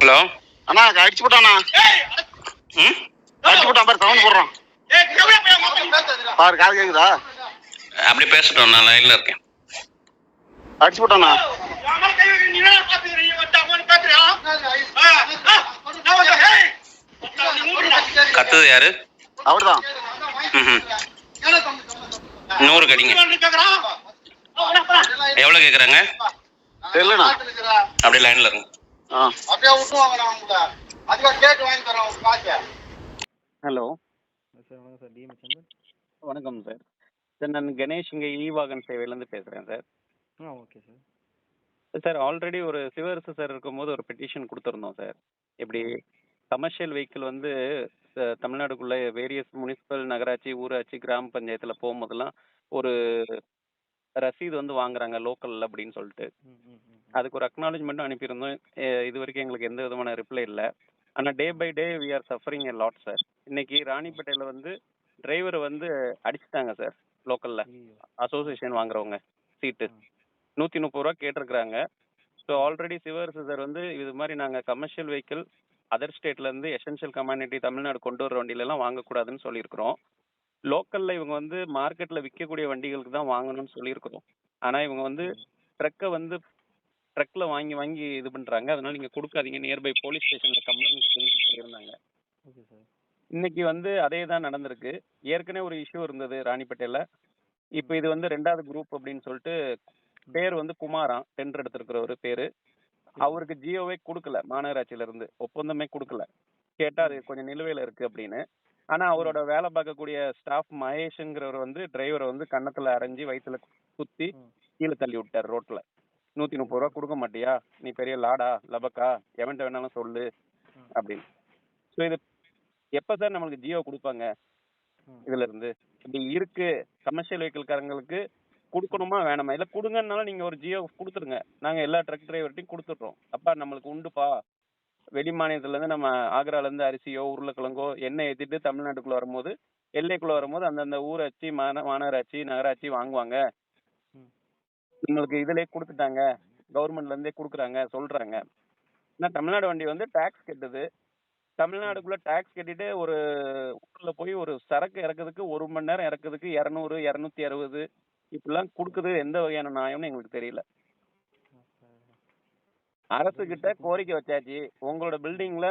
Hello. அண்ணா அடிச்சு போட்டாண்ணா ம்? அடிச்சு போட்டான் பாரு சவுண்ட் போடுறான். பாரு காது கேக்குதா? அப்படி பேசட்டும் நான் லைன்ல இருக்கேன். அடிச்சு போட்டாண்ணா கத்துது யாரு? அவர்தான். ம் நூறு கடிங்க. எவ்வளோ கேட்குறாங்க தெரியலண்ணா. அப்படியே லைன்ல இருங்க. அப்படியே விட்டுருவாங்க நான் உங்களை. அதுவா கேட்டு வாங்கி தரேன் உங்க காசை. ஹலோ. சார் வணக்கம் சார். டிஎம் சந்தன் வணக்கம் சார். சார் நான் கணேஷ் இங்கே இ வாகன் சேவையிலேருந்து பேசுகிறேன் சார். ஆ ஓகே சார். சார் ஆல்ரெடி ஒரு சிவரசு சார் இருக்கும்போது ஒரு பெட்டிஷன் கொடுத்துருந்தோம் சார். இப்படி கமர்ஷியல் வெஹிக்கிள் வந்து தமிழ்நாடுக்குள்ள வேரியஸ் முனிசிபல் நகராட்சி ஊராட்சி கிராம பஞ்சாயத்தில் போகும்போதெல்லாம் ஒரு ரசீது வந்து வாங்குறாங்க லோக்கலில் அப்படின்னு சொல்லிட்டு. அதுக்கு ஒரு அக்னாலஜ்மெண்ட்டும் அனுப்பியிருந்தோம். அஹ், இது வரைக்கும் எங்களுக்கு எந்த விதமான ரிப்ளை இல்லை. ஆனால் day by day we are suffering a lot sir இன்னைக்கு ராணிப்பேட்டையில் வந்து டிரைவரை வந்து அடிச்சிட்டாங்க சார் லோக்கலில் ஐயோ. அசோசியேஷன் வாங்குறவங்க சீட்டு நூற்றி முப்பது ரூபா கேட்டிருக்கிறாங்க. ஸோ ஆல்ரெடி சிவரசு சார் வந்து இது மாதிரி நாங்கள் கமர்ஷியல் வெஹிக்கிள் அதர் ஸ்டேட்லேருந்து எசென்ஷியல் கம்யூனிட்டி தமிழ்நாடு கொண்டு வர வண்டியிலலாம் வாங்கக்கூடாதுன்னு சொல்லியிருக்கிறோம். லோக்கலில் இவங்க வந்து மார்க்கெட்டில் விற்கக்கூடிய வண்டிகளுக்கு தான் வாங்கணும்னு சொல்லியிருக்கிறோம். ஆனால் இவங்க வந்து ட்ரக்கை வந்து ட்ரக்கில் வாங்கி வாங்கி இது பண்ணுறாங்க அதனால நீங்கள் கொடுக்காதீங்க. நியர்பை போலீஸ் ஸ்டேஷனில் கம்ப்ளைண்ட் சொல்லியிருந்தாங்க. இன்னைக்கு வந்து அதே தான் நடந்திருக்கு. ஏற்கனவே ஒரு இஷ்யூ இருந்தது ராணிப்பேட்டையில். இப்போ இது வந்து ரெண்டாவது குரூப் அப்படின்னு சொல்லிட்டு பேர் வந்து குமாராம் டெண்டர் எடுத்திருக்கிற ஒரு பேரு. அவருக்கு ஜியோவே கொடுக்கல. மாநகராட்சியில இருந்து ஒப்பந்தமே கொடுக்கல. கேட்டா அது கொஞ்சம் நிலுவையில இருக்கு அப்படின்னு. ஆனா அவரோட வேலை பார்க்கக்கூடிய ஸ்டாஃப் மகேஷ்ங்கிறவர் வந்து டிரைவரை வந்து கன்னத்துல அரைஞ்சு வயித்துல குத்தி. கீழே தள்ளி விட்டார் ரோட்ல. நூத்தி முப்பது ரூபா கொடுக்க மாட்டியா? நீ பெரிய லாடா லபக்கா எவன்ட்ட வேணாலும் சொல்லு. அப்படின்னு. ஸோ இது எப்ப சார் நம்மளுக்கு ஜியோ கொடுப்பாங்க. இதுல இருந்து இப்படி இருக்கு. கமர்ஷியல் வெஹிக்கிள்காரங்களுக்கு கொடுக்கணுமா வேணாமா? இல்ல கொடுங்கனாலும் நீங்க ஒரு ஜியோ கொடுத்துருங்க. நாங்க எல்லா ட்ரக் டிரைவர்ட்டையும் கொடுத்துட்றோம். அப்பா நம்மளுக்கு உண்டுப்பா. வெளி மாநிலத்துல இருந்து நம்ம ஆக்ரால இருந்து அரிசியோ உருளைக்கிழங்கோ எண்ணெய் ஏத்திட்டு தமிழ்நாட்டுக்குள்ள வரும்போது எல்லைக்குள்ள வரும்போது அந்தந்த ஊராட்சி மாந மாநகராட்சி நகராட்சி வாங்குவாங்க. ம். நம்மளுக்கு இதுலயே கொடுத்துட்டாங்க. கவர்மெண்ட்ல இருந்தே கொடுக்குறாங்க சொல்றாங்க. ஆனா தமிழ்நாடு வண்டி வந்து டாக்ஸ் கட்டுது. தமிழ்நாடுக்குள்ள டாக்ஸ் கட்டிட்டு ஒரு ஊர்ல போய் ஒரு சரக்கு இறக்குறதுக்கு ஒரு மணி நேரம் இறக்குறதுக்கு இரநூறு இரநூத்தி அறுபது இப்படிலாம் கொடுக்குது. எந்த வகையான நியாயம்னு எங்களுக்கு தெரியல. அரசு கிட்ட கோரிக்கை வச்சாச்சு. உங்களோட பில்டிங்ல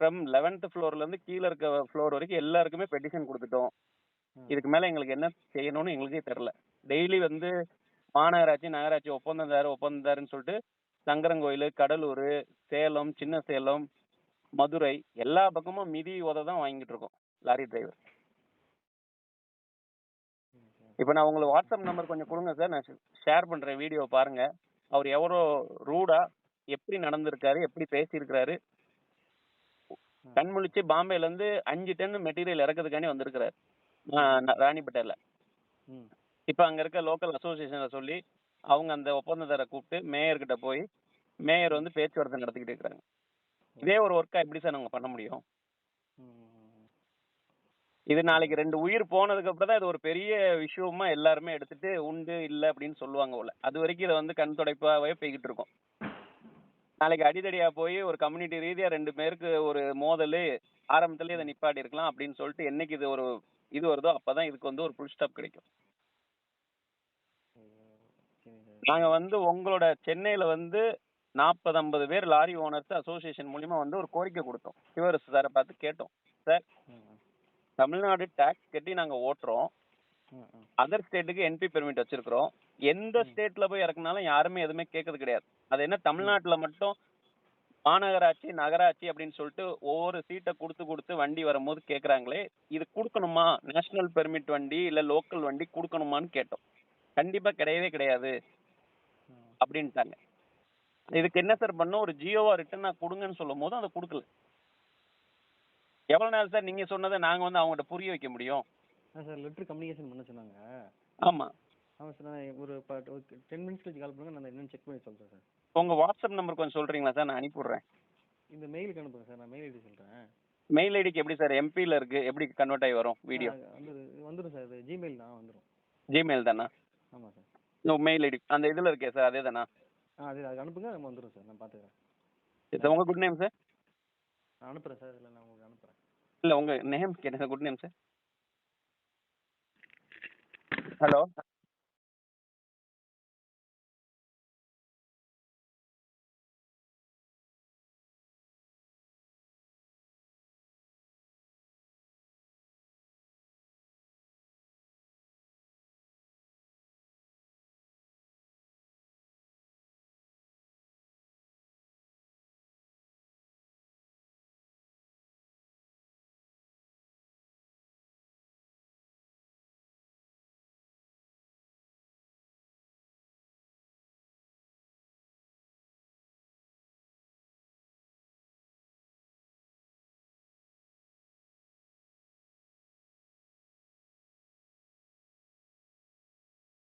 ஃப்ரம் லெவன்த் ஃப்ளோர்ல இருந்து கீழே இருக்க ஃப்ளோர் வரைக்கும் எல்லாருக்குமே பெட்டிஷன் கொடுத்துட்டோம். இதுக்கு மேல எங்களுக்கு என்ன செய்யணும்னு எங்களுக்கே தெரியல. டெய்லி வந்து மாநகராட்சி நகராட்சி ஒப்பந்ததாரு ஒப்பந்ததாருன்னு சொல்லிட்டு சங்கரங்கோயில் கடலூர் சேலம் சின்ன சேலம் மதுரை எல்லா பக்கமும் மிதி உத தான் வாங்கிட்டு இருக்கோம். லாரி டிரைவர் இப்போ நான் உங்களுக்கு வாட்ஸ்அப் நம்பர் கொஞ்சம் கொடுங்க சார் நான் ஷேர் பண்றேன் வீடியோ பாருங்க. அவர் எவ்வளோ ரூடா எப்படி நடந்திருக்காரு எப்படி பேசியிருக்கிறாரு. கண் முழிச்சு பாம்பேல இருந்து அஞ்சு டன் மெட்டீரியல் இறக்குறதுக்காண்டி வந்திருக்கிறாரு. ராணிப்பேட்டையில. இப்போ அங்க இருக்க லோக்கல் அசோசியேஷனை சொல்லி அவங்க அந்த ஒப்பந்ததாரை கூப்பிட்டு மேயர் கிட்ட போய் மேயர் வந்து பேச்சுவார்த்தை நடத்திக்கிட்டு இருக்கிறாங்க. இதே ஒரு ஒர்க்கா எப்படி சார் நாங்க பண்ண முடியும்? இது நாளைக்கு ரெண்டு உயிர் போனதுக்கு அப்புறம் தான் இது ஒரு பெரிய விஷயமா எல்லாருமே எடுத்துட்டு உண்டு இல்ல அப்படின்னு சொல்லுவாங்க போல. அது வரைக்கும் இதை வந்து கண் துடைப்பாவே போய்கிட்டு இருக்கும். நாளைக்கு அடிதடியா போய் ஒரு கம்யூனிட்டி ரீதியா ரெண்டு பேருக்கு ஒரு மோதல் ஆரம்பத்திலே இதை நிப்பாட்டி இருக்கலாம் அப்படின்னு சொல்லிட்டு என்னைக்கு இது ஒரு இது வருதோ அப்பதான் இதுக்கு வந்து ஒரு ஃபுல் ஸ்டாப் கிடைக்கும். நாங்க வந்து உங்களோட சென்னையில வந்து நாற்பது ஐம்பது பேர் லாரி ஓனர்ஸ் அசோசியேஷன் மூலியமா வந்து ஒரு கோரிக்கை கொடுத்தோம். சிவரசு சாரை பார்த்து கேட்டோம். சார் தமிழ்நாடு டாக்ஸ் கட்டி நாங்க ஓட்டுறோம். அதர் ஸ்டேட்டுக்கு என்ட்ரி பெர்மிட் வச்சிருக்கிறோம். எந்த ஸ்டேட்ல போய் இறக்குனாலும் யாருமே எதுவுமே கேட்கறது கிடையாது. அது என்ன தமிழ்நாட்டுல மட்டும் மாநகராட்சி நகராட்சி அப்படின்னு சொல்லிட்டு ஒவ்வொரு சீட்டை கொடுத்து கொடுத்து வண்டி வரும்போது கேக்குறாங்களே இது கொடுக்கணுமா? நேஷனல் பெர்மிட் வண்டி இல்ல லோக்கல் வண்டி கொடுக்கணுமான்னு கேட்டோம். கண்டிப்பா கிடையவே கிடையாது. அப்படின்ட்டாங்க. இதுக்கு என்ன சார் பண்ணும்? ஒரு ஜியோவா ரிட்டர்னா கொடுங்கன்னு சொல்லும் போது அதை கொடுக்கல. எவ்வளவு நாள் சார் நீங்க சொன்னதை நாங்க வந்து அவங்ககிட்ட புரிய வைக்க முடியும்? சார் லெட்டர் கம்யூனிகேஷன் பண்ண சொன்னாங்க. ஆமா. ஆமாம் சார் நான் ஒரு டென் மினிட்ஸ் கழிச்சு கால் பண்ணுங்க நான் என்னன்னு செக் பண்ணி சொல்கிறேன் சார். உங்க வாட்ஸ்அப் நம்பர் கொஞ்சம் சொல்றீங்களா சார்? நான் அனுப்பி விடுறேன் இந்த மெயிலுக்கு அனுப்புங்க சார். நான் மெயில் ஐடி சொல்கிறேன் மெயில் ஐடிக்கு எப்படி சார்? எம்பியில் இருக்கு. எப்படி கன்வெர்ட் ஆகி வரும் வீடியோ வந்து வந்துடும் சார். இது ஜிமெயில் தான் வந்துடும் ஜிமெயில் தானா? ஆமாம் சார். Mail ID. அந்த இதில் இருக்கே சார். அதே தானா? ஆ அது அதுக்கு அனுப்புங்க. நம்ம வந்துடும் சார். நான் பார்த்துக்கிறேன் சார் உங்கள் குட் நேம் சார்? நான் அனுப்புகிறேன் சார். இல்லை நான் உங்களுக்கு அனுப்புகிறேன் இல்லை உங்கள் நேம் கேட்டேன் குட் நேம் சார்? ஹலோ